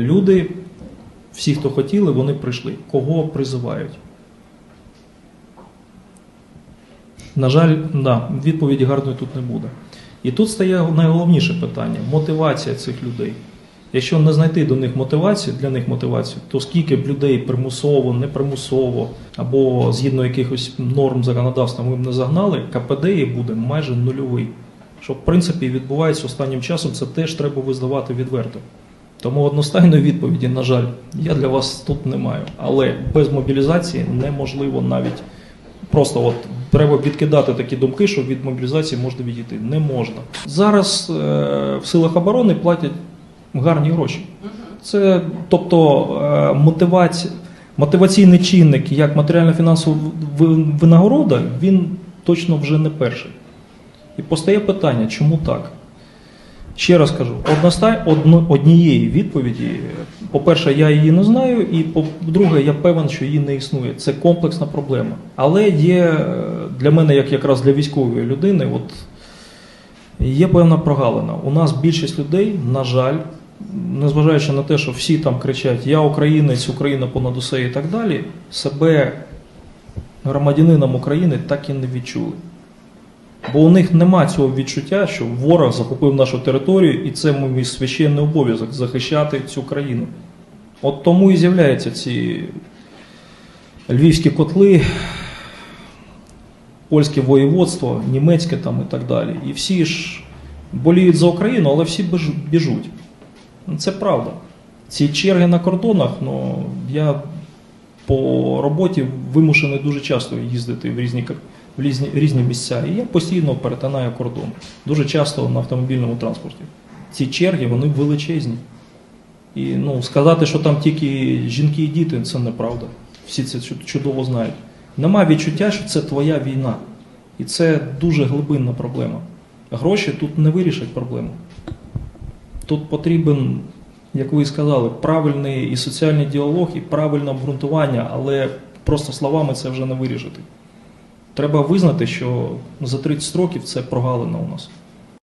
Люди, всі, хто хотіли, вони прийшли. Кого призивають? На жаль, да, відповіді гарної тут не буде. І тут стає найголовніше питання мотивація цих людей. Якщо не знайти до них мотивацію, для них мотивацію, то скільки б людей примусово, непримусово або згідно якихось норм законодавства ми б не загнали, КПД буде майже нульовий. Що в принципі відбувається останнім часом, це теж треба визнавати відверто. Тому одностайної відповіді, на жаль, я для вас тут не маю. Але без мобілізації неможливо навіть просто от треба відкидати такі думки, що від мобілізації можна відійти. Не можна. Зараз е, в силах оборони платять гарні гроші. Це тобто е, мотивація, мотиваційний чинник як матеріально-фінансова винагорода, він точно вже не перший. І постає питання, чому так? Ще раз кажу, одностай, одно, однієї відповіді, по-перше, я її не знаю, і по-друге, я певен, що її не існує. Це комплексна проблема. Але є е, для мене, як якраз для військової людини, от є певна прогалина. У нас більшість людей, на жаль, незважаючи на те, що всі там кричать Я українець, Україна понад усе і так далі, себе громадянином України так і не відчули. Бо у них нема цього відчуття, що ворог захопив нашу територію, і це мій священний обов'язок захищати цю країну. От тому і з'являються ці львівські котли, польське воєводство, німецьке там і так далі. І всі ж боліють за Україну, але всі біжуть. Це правда. Ці черги на кордонах, ну я по роботі вимушений дуже часто їздити в різні, кр- в різні, різні місця. І я постійно перетинаю кордон. Дуже часто на автомобільному транспорті. Ці черги вони величезні. І ну, сказати, що там тільки жінки і діти, це неправда. Всі це чудово знають. Нема відчуття, що це твоя війна. І це дуже глибинна проблема. Гроші тут не вирішать проблему. Тут потрібен, як ви сказали, правильний і соціальний діалог, і правильне обґрунтування, але просто словами це вже не вирішити. Треба визнати, що за 30 років це прогалина у нас.